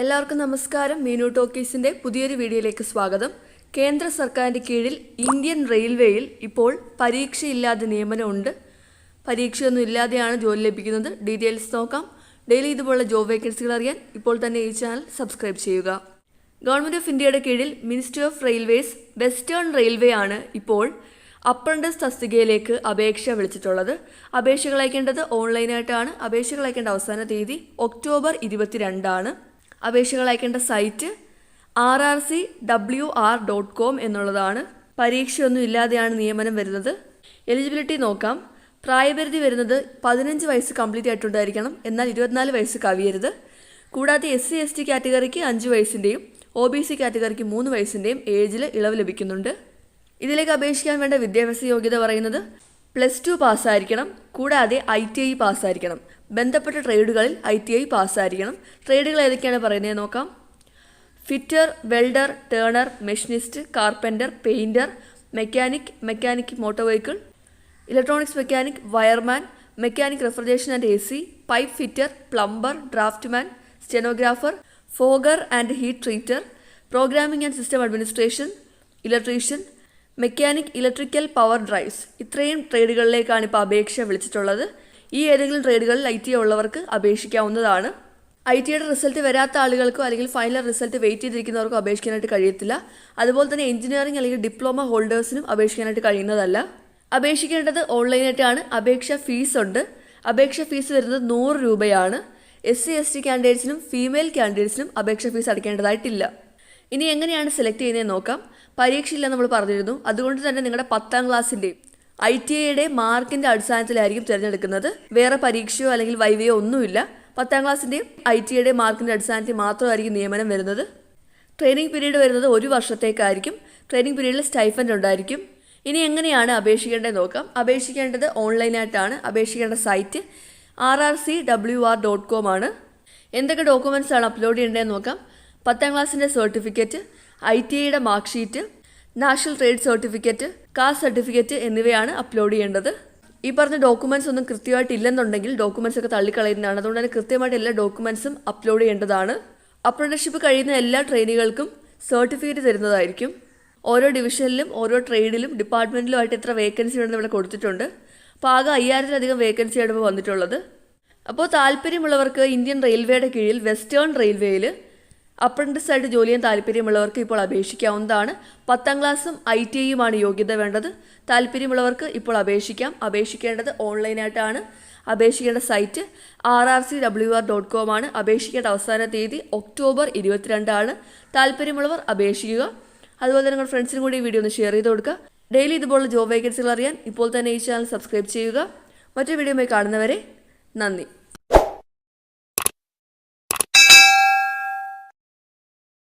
എല്ലാവർക്കും നമസ്കാരം. മീനു ടോക്കീസിന്റെ പുതിയൊരു വീഡിയോയിലേക്ക് സ്വാഗതം. കേന്ദ്ര സർക്കാരിന്റെ കീഴിൽ ഇന്ത്യൻ റെയിൽവേയിൽ ഇപ്പോൾ പരീക്ഷയില്ലാതെ നിയമനമുണ്ട്. പരീക്ഷയൊന്നും ഇല്ലാതെയാണ് ജോലി ലഭിക്കുന്നത്. ഡീറ്റെയിൽസ് നോക്കാം. ഡെയിലി ഇതുപോലുള്ള ജോബ് വേക്കൻസികൾ അറിയാൻ ഇപ്പോൾ തന്നെ ഈ ചാനൽ സബ്സ്ക്രൈബ് ചെയ്യുക. ഗവൺമെന്റ് ഓഫ് ഇന്ത്യയുടെ കീഴിൽ ministry of railways western railway ആണ് ഇപ്പോൾ അപ്രന്റസ് തസ്തികയിലേക്ക് അപേക്ഷ വിളിച്ചിട്ടുള്ളത്. അപേക്ഷകൾ അയക്കേണ്ടത് ഓൺലൈനായിട്ടാണ്. അപേക്ഷകൾ അയക്കേണ്ട അവസാന തീയതി ഒക്ടോബർ ഇരുപത്തിരണ്ടാണ്. അപേക്ഷകൾ അയക്കേണ്ട site R R C W R dot com എന്നുള്ളതാണ്. പരീക്ഷയൊന്നും ഇല്ലാതെയാണ് നിയമനം വരുന്നത്. എലിജിബിലിറ്റി നോക്കാം. പ്രായപരിധി വരുന്നത് പതിനഞ്ച് വയസ്സ് കംപ്ലീറ്റ് ആയിട്ടുണ്ടായിരിക്കണം. എന്നാൽ ഇരുപത്തിനാല് വയസ്സ് കവിയരുത്. കൂടാതെ എസ് സി എസ് ടി കാറ്റഗറിക്ക് അഞ്ച് വയസ്സിന്റെയും ഒ ബി സി കാറ്റഗറിക്ക് മൂന്ന് വയസ്സിന്റെയും ഏജിൽ ഇളവ് ലഭിക്കുന്നുണ്ട്. ഇതിലേക്ക് അപേക്ഷിക്കാൻ വേണ്ട വിദ്യാഭ്യാസ യോഗ്യത പറയുന്നത് പ്ലസ് ടു പാസ്സായിരിക്കണം കൂടാതെ ഐ ടി ഐ പാസ്സായിരിക്കണം. ബന്ധപ്പെട്ട ട്രേഡുകളിൽ ഐ ടി ഐ പാസ്സായിരിക്കണം. ട്രേഡുകൾ ഏതൊക്കെയാണ് പറയുന്നത് നോക്കാം. Fitter welder turner machinist carpenter painter mechanic mechanic motor vehicle electronics mechanic wireman mechanic refrigeration and A C pipe fitter plumber draftsman stenographer forger and heat treater programming and system administration electrician mechanic electrical power drives ഇത്രയും ട്രേഡുകളിലേക്കാണ് ഇപ്പോൾ അപേക്ഷ വിളിച്ചിട്ടുള്ളത്. ഈ ഏതെങ്കിലും ട്രേഡുകളിൽ I T ഉള്ളവർക്ക് അപേക്ഷിക്കാവുന്നതാണ്. I ടിയുടെ result വരാത്ത ആളുകൾക്കോ അല്ലെങ്കിൽ ഫൈനൽ റിസൾട്ട് വെയിറ്റ് ചെയ്തിരിക്കുന്നവർക്കോ അപേക്ഷിക്കാനായിട്ട് കഴിയത്തില്ല. അതുപോലെ തന്നെ എഞ്ചിനീയറിംഗ് അല്ലെങ്കിൽ ഡിപ്ലോമ ഹോൾഡേഴ്സിനും അപേക്ഷിക്കാനായിട്ട് കഴിയുന്നതല്ല. അപേക്ഷിക്കേണ്ടത് ഓൺലൈനായിട്ടാണ്. അപേക്ഷ ഫീസ് ഉണ്ട്. അപേക്ഷ ഫീസ് വരുന്നത് നൂറ് രൂപയാണ്. എസ് സി എസ് ടി കാൻഡിഡേറ്റ്സിനും ഫീമെയിൽ കാൻഡിഡേറ്റ്സിനും അപേക്ഷ ഫീസ് അടയ്ക്കേണ്ടതായിട്ടില്ല. ഇനി എങ്ങനെയാണ് സെലക്ട് ചെയ്യുന്നതെന്ന് നോക്കാം. പരീക്ഷയില്ല നമ്മൾ പറഞ്ഞിരുന്നു. അതുകൊണ്ട് തന്നെ നിങ്ങളുടെ പത്താം ക്ലാസ്സിന്റെയും ഐ ടി ഐയുടെ മാർക്കിന്റെ അടിസ്ഥാനത്തിലായിരിക്കും തിരഞ്ഞെടുക്കുന്നത്. വേറെ പരീക്ഷയോ അല്ലെങ്കിൽ വൈവയോ ഒന്നുമില്ല. പത്താം ക്ലാസ്സിന്റെയും ഐ ടി ഐയുടെ മാർക്കിന്റെ അടിസ്ഥാനത്തിൽ മാത്രമായിരിക്കും നിയമനം വരുന്നത്. ട്രെയിനിങ് പീരീഡ് വരുന്നത് ഒരു വർഷത്തേക്കായിരിക്കും. ട്രെയിനിങ് പീരീഡിൽ സ്റ്റൈഫൻഡ് ഉണ്ടായിരിക്കും. ഇനി എങ്ങനെയാണ് അപേക്ഷിക്കേണ്ടത് നോക്കാം. അപേക്ഷിക്കേണ്ടത് ഓൺലൈനായിട്ടാണ് അപേക്ഷിക്കേണ്ട site R R C W R dot com ആണ്. എന്തൊക്കെ ഡോക്യുമെന്റ്സ് ആണ് അപ്ലോഡ് ചെയ്യേണ്ടതെന്ന് നോക്കാം. പത്താം ക്ലാസ്സിന്റെ സർട്ടിഫിക്കറ്റ് ഐ ടി ഐയുടെ mark sheet national trade certificate caste certificate എന്നിവയാണ് അപ്ലോഡ് ചെയ്യേണ്ടത്. ഈ പറഞ്ഞ ഡോക്യുമെന്റ്സ് ഒന്നും കൃത്യമായിട്ട് ഇല്ലെന്നുണ്ടെങ്കിൽ ഡോക്യുമെന്റ്സ് ഒക്കെ തള്ളിക്കളയുന്നതാണ്. അതുകൊണ്ട് തന്നെ കൃത്യമായിട്ട് എല്ലാ ഡോക്യുമെന്റ്സും അപ്ലോഡ് ചെയ്യേണ്ടതാണ്. അപ്രന്റർഷിപ്പ് കഴിയുന്ന എല്ലാ ട്രെയിനികൾക്കും സർട്ടിഫിക്കറ്റ് തരുന്നതായിരിക്കും. ഓരോ ഡിവിഷനിലും ഓരോ ട്രേഡിലും ഡിപ്പാർട്ട്മെന്റിലുമായിട്ട് എത്ര വേക്കൻസി ഉണ്ടെന്ന് ഇവിടെ കൊടുത്തിട്ടുണ്ട്. അപ്പോൾ ആകെ അയ്യായിരത്തിലധികം വേക്കൻസിയാണ് ഇപ്പോൾ വന്നിട്ടുള്ളത്. അപ്പോൾ താല്പര്യമുള്ളവർക്ക് ഇന്ത്യൻ റെയിൽവേയുടെ കീഴിൽ വെസ്റ്റേൺ റെയിൽവേയിൽ അപ്രന്റിസ് ആയിട്ട് ജോലി ചെയ്യാൻ താല്പര്യമുള്ളവർക്ക് ഇപ്പോൾ അപേക്ഷിക്കാവുന്നതാണ്. പത്താം ക്ലാസ്സും ഐ ടി ഐയുമാണ് യോഗ്യത വേണ്ടത്. താല്പര്യമുള്ളവർക്ക് ഇപ്പോൾ അപേക്ഷിക്കാം. അപേക്ഷിക്കേണ്ടത് ഓൺലൈനായിട്ടാണ്. അപേക്ഷിക്കേണ്ട site R R C W R dot com ആണ്. അപേക്ഷിക്കേണ്ട അവസാന തീയതി ഒക്ടോബർ ഇരുപത്തിരണ്ടാണ്. താല്പര്യമുള്ളവർ അപേക്ഷിക്കുക. അതുപോലെ തന്നെ നിങ്ങളുടെ ഫ്രണ്ട്സിനും കൂടി ഈ വീഡിയോ ഒന്ന് ഷെയർ ചെയ്ത് കൊടുക്കുക. ഡെയിലി ഇതുപോലുള്ള ജോബ് വേക്കൻസികൾ അറിയാൻ ഇപ്പോൾ തന്നെ ഈ ചാനൽ സബ്സ്ക്രൈബ് ചെയ്യുക. മറ്റൊരു വീഡിയോയുമായി കാണുന്നവരെ നന്ദി.